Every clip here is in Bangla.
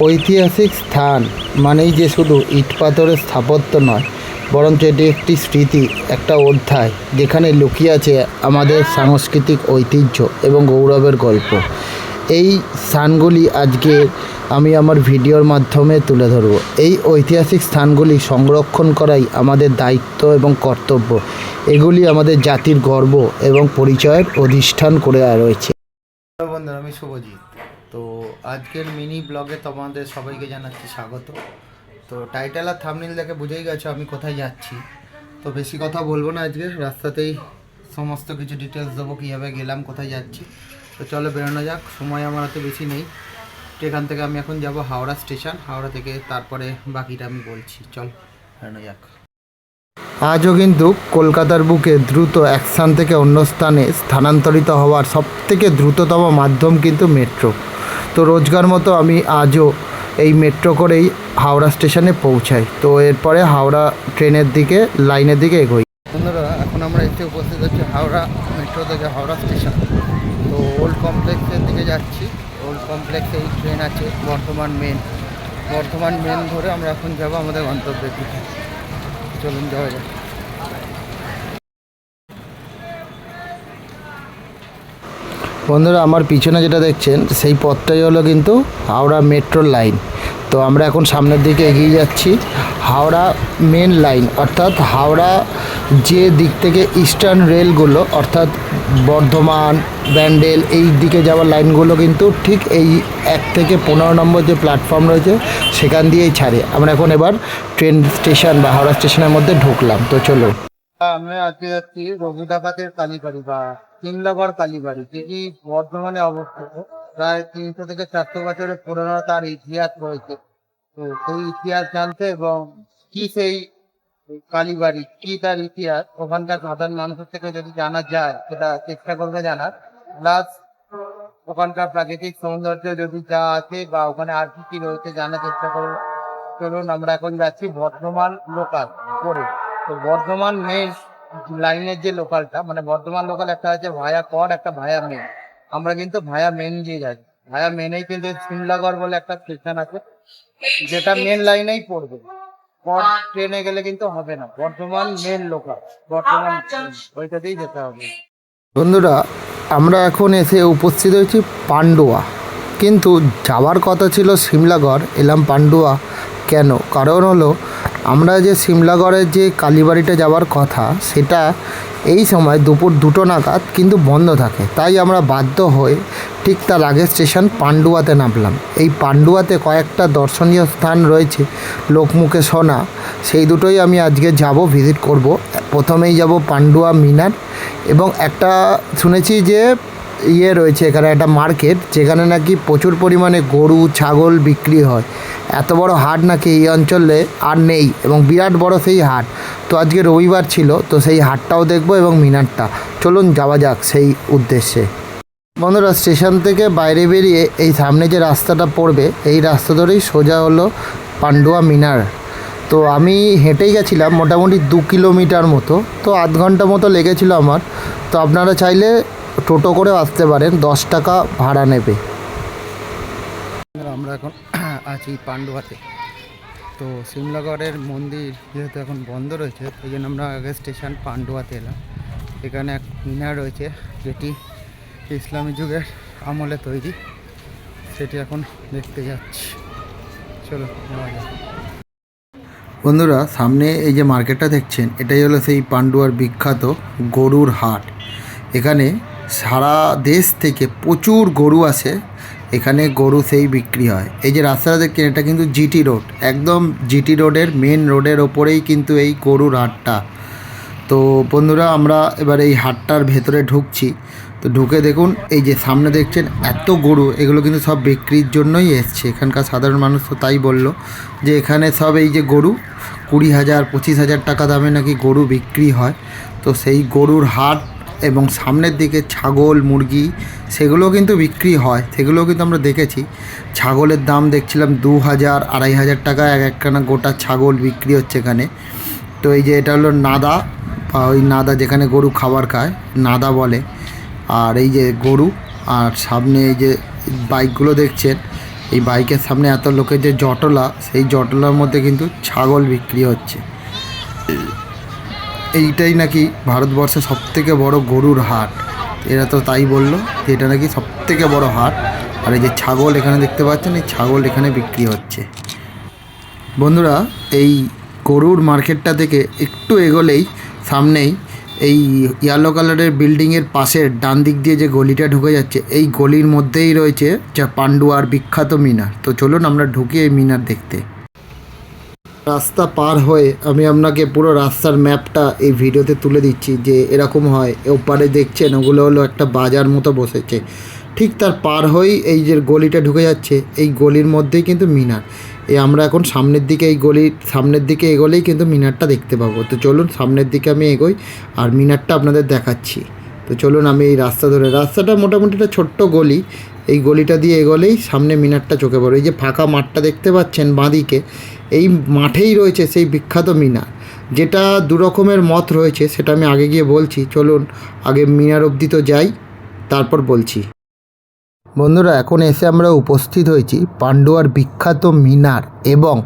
ঐতিহাসিক স্থান মানেই যে শুধু ইট পাথরের স্থাপত্য নয়, বরঞ্চ এটি একটি স্মৃতি, একটা অধ্যায়, যেখানে লুকিয়ে আছে আমাদের সাংস্কৃতিক ঐতিহ্য এবং গৌরবের গল্প। এই স্থানগুলি আজকে আমি আমার ভিডিওর মাধ্যমে তুলে ধরব। এই ঐতিহাসিক স্থানগুলি সংরক্ষণ করাই আমাদের দায়িত্ব এবং কর্তব্য। এগুলি আমাদের জাতির গর্ব এবং পরিচয়ের অধিষ্ঠান করে রয়েছে। বন্ধুরা, আমি শুভজিৎ। তো আজকের মিনি ব্লগে তোমাদের সবাইকে জানাচ্ছি স্বাগত। তো টাইটেল আর থামনিল দেখে বুঝেই গেছো আমি কোথায় যাচ্ছি। তো বেশি কথা বলব না আজকে, রাস্তাতেই সমস্ত কিছু ডিটেলস দেবো, কীভাবে গেলাম, কোথায় যাচ্ছি। তো চলো বেরোনো যাক, সময় আমার হাতে বেশি নেই। তো এখান থেকে আমি এখন যাব হাওড়া স্টেশন হাওড়া থেকে তারপরে বাকিটা আমি বলছি। চল বেরোনো যাক। আজও কিন্তু কলকাতার বুকে দ্রুত এক স্থান থেকে অন্য স্থানে স্থানান্তরিত হওয়ার সবথেকে দ্রুততম মাধ্যম কিন্তু মেট্রো তো রোজগার মতো আমি আজও এই মেট্রো করেই হাওড়া স্টেশনে পৌঁছাই। তো এরপরে হাওড়া ট্রেনের দিকে, লাইনের দিকে এগোই। বন্ধুরা, এখন আমরা এসে উপস্থিত হচ্ছি হাওড়া মেট্রো থেকে হাওড়া স্টেশন। তো ওল্ড কমপ্লেক্সের দিকে যাচ্ছি। ওল্ড কমপ্লেক্সে এই ট্রেন আছে, বর্ধমান মেন। বর্ধমান মেন ধরে আমরা এখন যাব আমাদের গন্তব্যের দিকে। চলুন যাওয়া যাক। বন্ধুরা, আমার পিছনে যেটা দেখছেন, সেই পথটাই হলো কিন্তু হাওড়া মেট্রোর লাইন। তো আমরা এখন সামনের দিকে এগিয়ে যাচ্ছি, হাওড়া মেন লাইন, অর্থাৎ হাওড়া যে দিক থেকে ইস্টার্ন রেলগুলো, অর্থাৎ বর্ধমান, ব্যান্ডেল, এই দিকে যাওয়ার লাইনগুলো কিন্তু ঠিক এই এক থেকে পনেরো নম্বর যে প্ল্যাটফর্ম রয়েছে, সেখান দিয়েই ছাড়ে। আমরা এখন এবার ট্রেন স্টেশন বা হাওড়া স্টেশনের মধ্যে ঢুকলাম। তো চলো আমরা আজকে যাচ্ছি রঘুদাবাদের কালীবাড়ি বা সিমলাগড় কালীবাড়ি যেটি বর্ধমানে অবস্থিত, প্রায় তিনশো থেকে চারশো বছরের পুরনো তার ইতিহাস রয়েছে। তো সেই ইতিহাস জানতে এবং কি সেই কালীবাড়ি, কি তার ইতিহাস, ওখানকার সাধারণ মানুষের থেকে যদি জানা যায়, সেটা চেষ্টা করবে জানার। প্লাস ওখানকার প্রাকৃতিক সৌন্দর্য যদি যা আছে বা ওখানে আর কি কি রয়েছে জানার চেষ্টা করব। চলুন, আমরা এখন যাচ্ছি বর্ধমান লোকাল করে। তো বর্ধমান মেন লাইনের যে লোকালটা মানে বর্ধমান লোকাল একটা আছে, ভায়া কর একটা ভায়া মেন আমরা কিন্তু ভায়া মেন দিয়ে যাই। ভায়া মেনেই কিন্তু সিমলাগড় বলে একটা স্টেশন আছে, যেটা মেন লাইনেই পড়বে। কর ট্রেনে গেলে কিন্তু হবে না। বর্ধমান মেন লোকাল বর্ধমান ওইটাতেই যেতে হবে। বন্ধুরা, আমরা এখন এসে উপস্থিত হয়েছি পান্ডুয়া। কিন্তু যাওয়ার কথা ছিল সিমলাগড়, এলাম পান্ডুয়া। কেন? কারণ হলো আমরা যে সিমলাগড়ের যে কালীবাড়িটা যাওয়ার কথা, সেটা এই সময় দুপুর দুটো নাগাদ কিন্তু বন্ধ থাকে। তাই আমরা বাধ্য হয়ে ঠিক তার আগের স্টেশন পান্ডুয়াতে নামলাম। এই পান্ডুয়াতে কয়েকটা দর্শনীয় স্থান রয়েছে, লোকমুখে শোনা সেই দুটোই আমি আজকে যাব, ভিজিট করব। প্রথমেই যাব পান্ডুয়া মিনার এবং একটা শুনেছি যে ইয়ে রয়েছে, এখানে একটা মার্কেট, যেখানে নাকি প্রচুর পরিমাণে গরু, ছাগল বিক্রি হয়। এত বড় হাট নাকি এই অঞ্চলে আর নেই এবং বিরাট বড় সেই হাট। তো আজকে রবিবার ছিল, তো সেই হাটটাও দেখব এবং মিনারটা। চলুন যাওয়া যাক সেই উদ্দেশ্যে। বন্ধুরা, স্টেশন থেকে বাইরে বেরিয়ে এই সামনে যে রাস্তাটা পড়বে, এই রাস্তা ধরেই সোজা হলো পান্ডুয়া মিনার। তো আমি হেঁটেই গেছিলাম মোটামুটি দু কিলোমিটার মতো, তো আধ ঘণ্টা মতো লেগেছিল আমার। তো আপনারা চাইলে টোটো করে আসতে পারেন দশ টাকা ভাড়া নেবে। আমরা এখন আছি পান্ডুয়াতে। তো সিমলাগড়ের মন্দির যেহেতু এখন বন্ধ রয়েছে এই জন্য আমরা আগে স্টেশন পান্ডুয়াতে এলাম। এখানে এক মিনার রয়েছে যেটি ইসলামী যুগের আমলে তৈরি। সেটি এখন দেখতে যাচ্ছি। চলো যাওয়া যাক। বন্ধুরা সামনে এই যে মার্কেটটা দেখছেন এটাই হলো সেই পান্ডুয়ার বিখ্যাত গরুর হাট। এখানে সারা দেশ থেকে প্রচুর গরু আসে, এখানে গরু সেই বিক্রি হয়। এই যে রাস্তাটা দেখছেন, এটা কিন্তু জিটি রোড। একদম জিটি রোডের মেন রোডের ওপরেই কিন্তু এই গরুর হাটটা। তো বন্ধুরা, আমরা এবার এই হাটটার ভেতরে ঢুকছি। তো ঢুকে দেখুন, এই যে সামনে দেখছেন, এত গরু, এগুলো কিন্তু সব বিক্রির জন্যই এসছে। এখানকার সাধারণ মানুষ তো তাই বলল যে, এখানে সব এই যে গরু, কুড়ি হাজার, পঁচিশ হাজার টাকা দামে নাকি গরু বিক্রি হয়। তো সেই গরুর হাট এবং সামনের দিকে ছাগল, মুরগি, সেগুলো কিন্তু বিক্রি হয়। সেগুলোও কিন্তু আমরা দেখেছি। ছাগলের দাম দেখছিলাম দু হাজার, আড়াই হাজার টাকা, এক একখানা গোটা ছাগল বিক্রি হচ্ছে এখানে। তো এই যে এটা হলো নাদা, বা ওই নাদা যেখানে গরু খাবার খায়, নাদা বলে। আর এই যে গরু, আর সামনে এই যে বাইকগুলো দেখছেন, এই বাইকের সামনে এত লোকের যে জটলা, সেই জটলার মধ্যে কিন্তু ছাগল বিক্রি হচ্ছে। এইটাই নাকি ভারতবর্ষের সবথেকে বড় গরুর হাট। এরা তো তাই বলল এটা নাকি সবথেকে বড় হাট। আর এই যে ছাগল এখানে দেখতে পাচ্ছেন, এই ছাগল এখানে বিক্রি হচ্ছে। বন্ধুরা, এই গরুর মার্কেটটা থেকে একটু এগোলেই সামনেই এই ইয়েলো কালারের বিল্ডিংয়ের পাশের ডান দিক দিয়ে যে গলিটা ঢুকে যাচ্ছে, এই গলির মধ্যেই রয়েছে যা পান্ডুয়ার বিখ্যাত মিনার। তো চলুন আমরা ঢুকি এই মিনার দেখতে। রাস্তা পার হয়ে আমি আপনাকে পুরো রাস্তার ম্যাপটা এই ভিডিওতে তুলে দিচ্ছি যে এরকম হয়। ওপারে দেখছেন, ওগুলো হলো একটা বাজার মতো বসেছে। ঠিক তার পার হয়েই এই যে গলিটা ঢুকে যাচ্ছে, এই গলির মধ্যেই কিন্তু মিনার। এই আমরা এখন সামনের দিকে এই গলির সামনের দিকে এগোলেই কিন্তু মিনারটা দেখতে পাবো। তো চলুন সামনের দিকে আমি এগোই আর মিনারটা আপনাদের দেখাচ্ছি। তো চলুন আমি এই রাস্তা ধরে, রাস্তাটা মোটামুটি একটা ছোট্ট গলি। এই গলিটা দিয়ে এগোলেই সামনে মিনারটা চোখে পড়ে। এই যে ফাঁকা মাঠটা দেখতে পাচ্ছেন বাঁদিকে, এই মাঠেই রয়েছে সেই বিখ্যাত মিনার। যেটা দু রকমের মত রয়েছে, সেটা আমি আগে গিয়ে বলছি। চলুন, আগে মিনার অবধি তো যাই, তারপর বলছি। বন্ধুরা, এখন এসে আমরা উপস্থিত হয়েছি পান্ডুয়ার বিখ্যাত মিনার এবং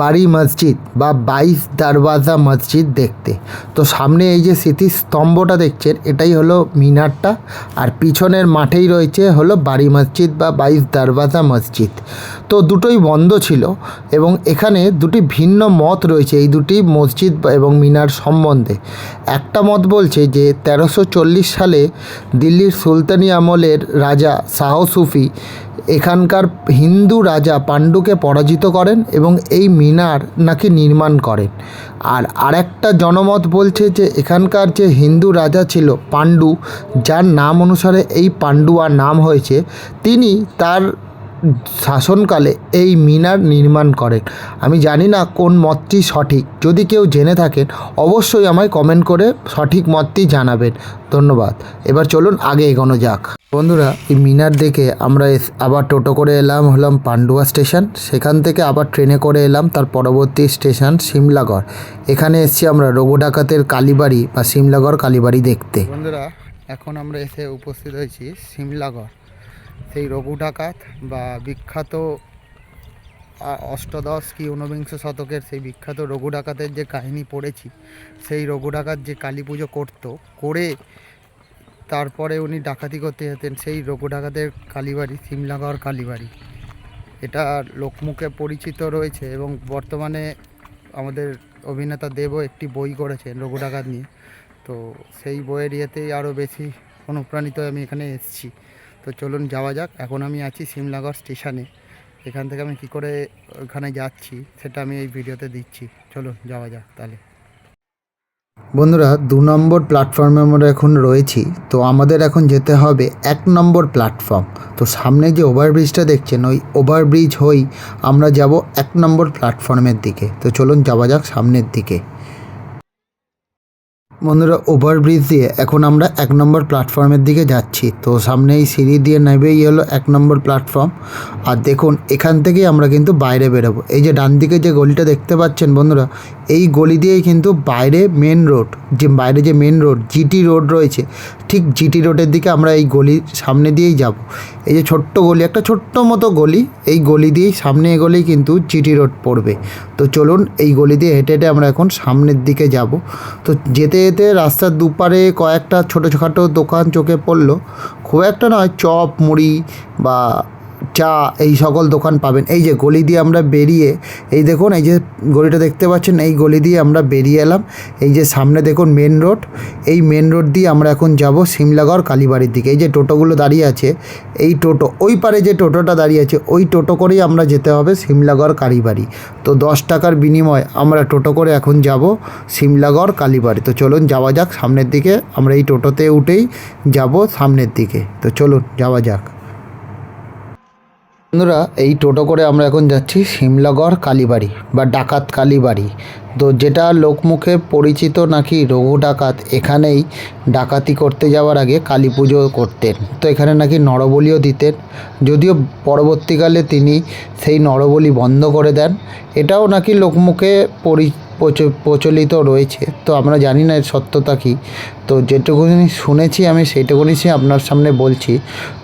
বাড়ি মসজিদ বা বাইশ দারওয়াজা মসজিদ দেখতে। তো সামনে এই যে স্মৃতিস্তম্ভটা দেখছেন, এটাই হলো মিনারটা আর পিছনের মাঠেই রয়েছে হলো বাড়ি মসজিদ বা বাইশ দারওয়াজা মসজিদ। তো দুটোই বন্ধ ছিল এবং এখানে দুটি ভিন্ন মত রয়েছে এই দুটি মসজিদ এবং মিনার সম্বন্ধে। একটা মত বলছে যে তেরোশো সালে দিল্লির সুলতানি আমলের রাজা শাহ সুফি। এখানকার হিন্দু রাজা পাণ্ডুকে পরাজিত করেন এবং এই মিনার নাকি নির্মাণ করেন। আর আরেকটা জনমত বলছে যে এখানকার যে হিন্দু রাজা ছিল পাণ্ডু, যার নাম অনুসারে এই পাণ্ডুয়া নাম হয়েছে, তিনি তার শাসনকালে এই মিনার নির্মাণ করেন। আমি জানি না কোন মতটি সঠিক। যদি কেউ জেনে থাকেন, অবশ্যই আমায় কমেন্ট করে সঠিক মতটি জানাবেন। ধন্যবাদ। এবার চলুন আগে এগোনো যাক। বন্ধুরা, এই মিনার দেখে আমরা আবার টোটো করে এলাম, হলাম পান্ডুয়া স্টেশন। সেখান থেকে আবার ট্রেনে করে এলাম, তার পরবর্তী স্টেশন সিমলাগড় এখানে এসেছি আমরা রঘু ডাকাতের কালীবাড়ি বা সিমলাগড় কালীবাড়ি দেখতে। বন্ধুরা, এখন আমরা এসে উপস্থিত হয়েছি সিমলাগড় সেই রঘু ডাকাত বা বিখ্যাত অষ্টদশ কি ঊনবিংশ শতকের সেই বিখ্যাত রঘু ডাকাতের যে কাহিনী পড়েছি, সেই রঘু ডাকাত যে কালী পুজো করতো, করে তারপরে উনি ডাকাতি করতে যেতেন সেই রঘু ডাকাতের কালীবাড়ি, সিমলাগড় কালীবাড়ি। এটা লোকমুখে পরিচিত রয়েছে এবং বর্তমানে আমাদের অভিনেতা দেবও একটি বই করেছেন রঘু ডাকাত নিয়ে। তো সেই বইয়ের ইয়েতেই আরও বেশি অনুপ্রাণিত আমি এখানে এসেছি। তো চলুন যাওয়া যাক। এখন আমি আছি সিমলাগড় স্টেশনে। এখান থেকে আমি কি করে ওখানে যাচ্ছি, সেটা আমি এই ভিডিওতে দিচ্ছি। চলুন যাওয়া যাক তাহলে। বন্ধুরা, দু নম্বর প্ল্যাটফর্মে আমরা এখন রয়েছি। তো আমাদের এখন যেতে হবে এক নম্বর প্ল্যাটফর্ম তো সামনে যে ওভারব্রিজটা দেখছেন, ওই ওভারব্রিজ হয়েই আমরা যাব এক নম্বর প্ল্যাটফর্মের দিকে। তো চলুন যাওয়া যাক সামনের দিকে। বন্ধুরা ওভারব্রিজ দিয়ে এখন আমরা এক নম্বর প্ল্যাটফর্মের দিকে যাচ্ছি। তো সামনে এই সিঁড়ি দিয়ে নেবেই হলো এক নম্বর প্ল্যাটফর্ম আর দেখুন, এখান থেকেই আমরা কিন্তু বাইরে বেরোবো। এই যে ডান দিকে যে গলিটা দেখতে পাচ্ছেন বন্ধুরা এই গলি দিয়েই কিন্তু বাইরে মেন রোড যে বাইরে যে মেন রোড জিটি রোড রয়েছে। ঠিক জিটি রোডের দিকে আমরা এই গলির সামনে দিয়েই যাব। এই যে ছোট্ট গলি, একটা ছোট্ট মতো গলি, এই গলি দিয়েই সামনে এগোলেই কিন্তু জিটি রোড পড়বে। তো চলুন এই গলি দিয়ে হেঁটে হেঁটে আমরা এখন সামনের দিকে যাব। তো যেতে যেতে রাস্তার দুপারে কয়েকটা ছোটো ছোটোখাটো দোকান চোখে পড়ল। খুব একটা নয়, চপ, মুড়ি বা চা এই সকল দোকান পাবেন। এই যে গলি দিয়ে আমরা বেরিয়ে, এই দেখুন, এই যে গলিটা দেখতে পাচ্ছেন, এই গলি দিয়ে আমরা বেরিয়ে এলাম। এই যে সামনে দেখুন মেন রোড এই মেন রোড দিয়ে আমরা এখন যাব সিমলাগড় কালীবাড়ির দিকে। এই যে টোটোগুলো দাঁড়িয়ে আছে, এই টোটো, ওই পারে যে টোটোটা দাঁড়িয়ে আছে, ওই টোটো করেই আমরা যেতে হবে সিমলাগড় কালীবাড়ি। তো দশ টাকার বিনিময়ে আমরা টোটো করে এখন যাব সিমলাগড় কালীবাড়ি। তো চলুন, যাওয়া যাক সামনের দিকে। আমরা এই টোটোতে উঠেই যাব সামনের দিকে। তো চলুন, যাওয়া যাক। বন্ধুরা, এই টোটো করে আমরা এখন যাচ্ছি সিমলাগড় কালীবাড়ি বা ডাকাত কালীবাড়ি। তো যেটা লোকমুখে পরিচিত নাকি রঘু ডাকাত, এখানেই ডাকাতি করতে যাওয়ার আগে কালী পুজো করতেন। তো এখানে নাকি নরবলিও দিতেন। যদিও পরবর্তীকালে তিনি সেই নরবলি বন্ধ করে দেন। এটাও নাকি লোকমুখে পরি প্রচলিত রয়েছে। তো আমরা জানি না এর সত্যতা কী। তো যেটুকুনি শুনেছি, আমি সেইটুকুনি আপনার সামনে বলছি।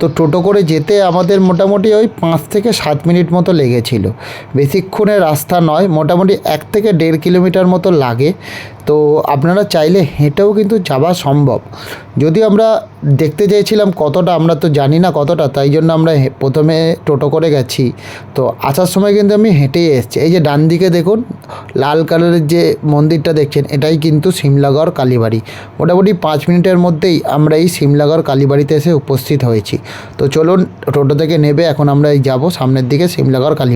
তো টোটো করে যেতে আমাদের মোটামুটি ওই পাঁচ থেকে সাত মিনিট মতো লেগেছিল। বেশিক্ষণের রাস্তা নয়, মোটামুটি এক থেকে দেড় কিলোমিটার মতো লাগে। তো আপনারা চাইলে হেঁটেও কিন্তু যাওয়া সম্ভব। যদি আমরা দেখতে চেয়েছিলাম কতটা, আমরা তো জানি না কতটা, তাই জন্য আমরা প্রথমে টোটো করে গেছি। তো আসার সময় কিন্তু আমি হেঁটেই এসেছি। এই যে ডান দিকে দেখুন, লাল কালারের যে মন্দিরটা দেখছেন, এটাই কিন্তু সিমলাগড় কালীবাড়ি। মোটামুটি পাঁচ মিনিটের মধ্যেই আমরা এই সিমলাগড় কালীবাড়িতে এসে উপস্থিত হয়েছি। তো চলুন টোটো থেকে নেবে, এখন আমরা এই যাব সামনের দিকে সিমলাগড় কালী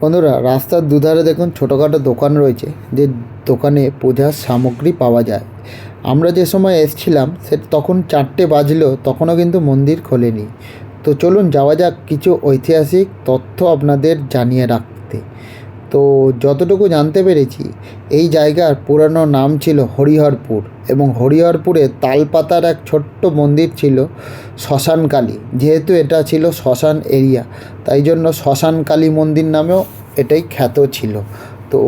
বন্ধুরা, রাস্তার দুধারে দেখুন ছোটোখাটো দোকান রয়েছে, যে দোকানে পূজার সামগ্রী পাওয়া যায়। আমরা যে সময় এসছিলাম, সে তখন চারটে বাজলেও তখনও কিন্তু মন্দির খোলেনি। তো চলুন যাওয়া যাক, কিছু ঐতিহাসিক তথ্য আপনাদের জানিয়ে রাখতে। তো যতটুকু জানতে পেরেছি, এই জায়গার পুরানো নাম ছিল হরিহরপুর এবং হরিহরপুরে তালপাতার এক ছোট্ট মন্দির ছিল শ্মশানকালী। যেহেতু এটা ছিল শ্মশান এরিয়া, তাই জন্য শ্মশানকালী মন্দির নামেও এটাই খ্যাত ছিল। তো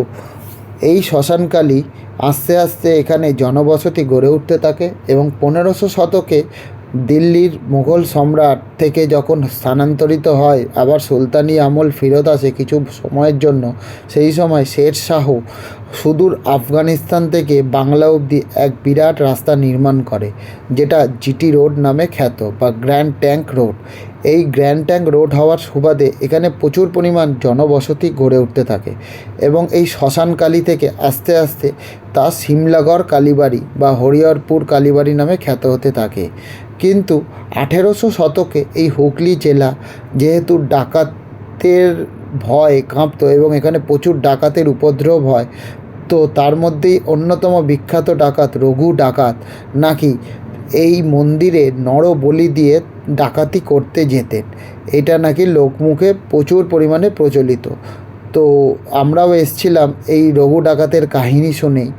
এই শ্মশানকালী আস্তে আস্তে এখানে জনবসতি গড়ে উঠতে থাকে এবং পনেরোশো শতকে দিল্লির মুঘল সম্রাট থেকে যখন স্থানান্তরিত হয়, আবার সুলতানি আমল ফেরত আসে কিছু সময়ের জন্য, সেই সময় শের শাহ সুদূর আফগানিস্তান থেকে বাংলা অবধি এক বিরাট রাস্তা নির্মাণ করে, যেটা জিটি রোড নামে খ্যাত, বা গ্র্যান্ড ট্যাঙ্ক রোড। এই গ্র্যান্ড ট্যাঙ্ক রোড হওয়ার সুবাদে এখানে প্রচুর পরিমাণ জনবসতি গড়ে উঠতে থাকে এবং এই শ্মশানকালী থেকে আস্তে আস্তে তা সিমলাগড় কালীবাড়ি বা হরিহরপুর কালীবাড়ি নামে খ্যাত হতে থাকে। আঠেরোশো শতকে এই হুগলি জেলা যেহেতু ডাকাতের ভয় কাঁপতো এবং এখানে প্রচুর ডাকাতের উপদ্রব হয়, তো তার মধ্যেই অন্যতম বিখ্যাত ডাকাত রঘু ডাকাত নাকি এই মন্দিরে নর বলি দিয়ে ডাকাতি করতে যেতেন। এটা নাকি লোকমুখে প্রচুর পরিমাণে প্রচলিত। তো আমরাও এসছিলাম এই রঘু ডাকাতের কাহিনী শুনেই।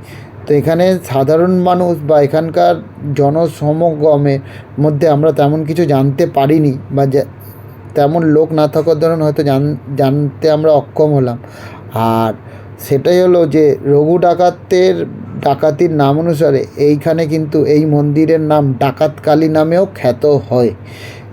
তো এখানে সাধারণ মানুষ বা এখানকার জনসমাগমের মধ্যে আমরা তেমন কিছু জানতে পারিনি বা তেমন লোক না থাকার দরুন হয়তো জান, জানতে আমরা অক্ষম হলাম। আর সেটাই হলো যে রঘু ডাকাতের, ডাকাতির নাম অনুসারে এইখানে কিন্তু এই মন্দিরের নাম ডাকাত কালী নামেও খ্যাত হয়।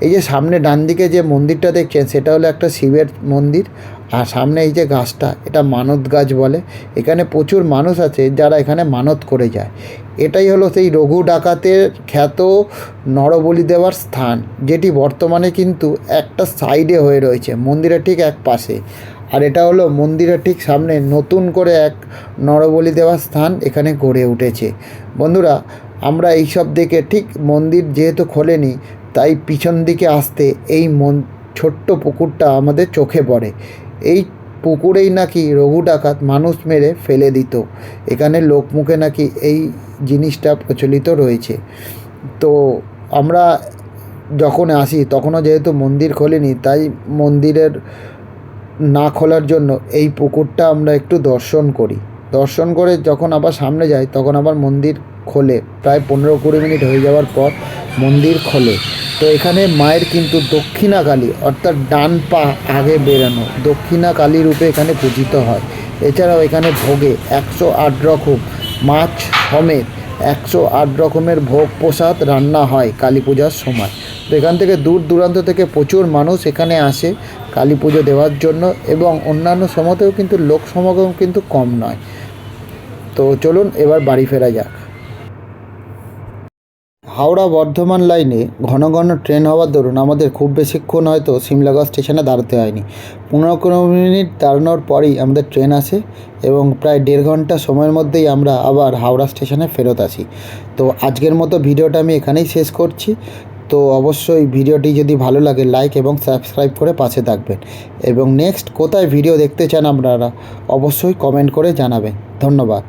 এই যে সামনে ডান দিকে যে মন্দিরটা দেখছেন, সেটা হলো একটা শিবের মন্দির। আর সামনে এই যে গাছটা, এটা মানত গাছ বলে। এখানে প্রচুর মানুষ আছে যারা এখানে মানত করে যায়। এটাই হলো সেই রঘু ডাকাতের খ্যাত নরবলি দেওয়ার স্থান, যেটি বর্তমানে কিন্তু একটা সাইডে হয়ে রয়েছে, মন্দিরের ঠিক এক পাশে। আর এটা হলো মন্দিরের ঠিক সামনে নতুন করে এক নরবলি দেওয়ার স্থান এখানে গড়ে উঠেছে। বন্ধুরা, আমরা এইসব দেখে ঠিক মন্দির যেহেতু খোলেনি, তাই পিছন দিকে আসতে এই মন, ছোট্ট পুকুরটা আমাদের চোখে পড়ে। এই পুকুরেই নাকি রঘু ডাকাত মানুষ মেরে ফেলে দিত। এখানে লোকমুখে নাকি এই জিনিসটা প্রচলিত রয়েছে। তো আমরা যখন আসি, তখনও যেহেতু মন্দির খোলেনি, তাই মন্দিরের না খোলার জন্য এই পুকুরটা আমরা একটু দর্শন করি। দর্শন করে যখন আবার সামনে যাই, তখন আবার মন্দির খোলে। প্রায় পনেরো কুড়ি মিনিট হয়ে যাওয়ার পর মন্দির খোলে। তো এখানে মায়ের কিন্তু দক্ষিণা কালী অর্থাৎ ডান পা আগে বেরানো দক্ষিণা কালী রূপে এখানে পূজিত হয়। এছাড়াও এখানে ভোগে একশো আট রকম মাছ সমেত একশো আট রকমের ভোগ প্রসাদ রান্না হয় কালী পূজার সময়। তো এখান থেকে দূর দূরান্ত থেকে প্রচুর মানুষ এখানে আসে কালী পুজো দেওয়ার জন্য এবং অন্যান্য সময়তেও কিন্তু লোক সমাগম কিন্তু কম নয়। তো চলুন এবার বাড়ি ফেরা যাক। হাওড়া বর্ধমান লাইনে ঘন ঘন ট্রেন হওয়ার দরুন আমাদের খুব বেশিক্ষণ হয়তো সিমলাগড় স্টেশনে দাঁড়াতে হয়নি। পনেরো কুড়ি মিনিট দাঁড়ানোর পরেই আমাদের ট্রেন আসে এবং প্রায় দেড় ঘণ্টা সময়ের মধ্যেই আমরা আবার হাওড়া স্টেশনে ফেরত আসি। তো আজকের মতো ভিডিওটা আমি এখানেই শেষ করছি। তো অবশ্যই ভিডিওটি যদি ভালো লাগে, লাইক এবং সাবস্ক্রাইব করে পাশে থাকবেন। এবং নেক্সট কোথায় ভিডিও দেখতে চান আপনারা, অবশ্যই কমেন্ট করে জানাবেন। ধন্যবাদ।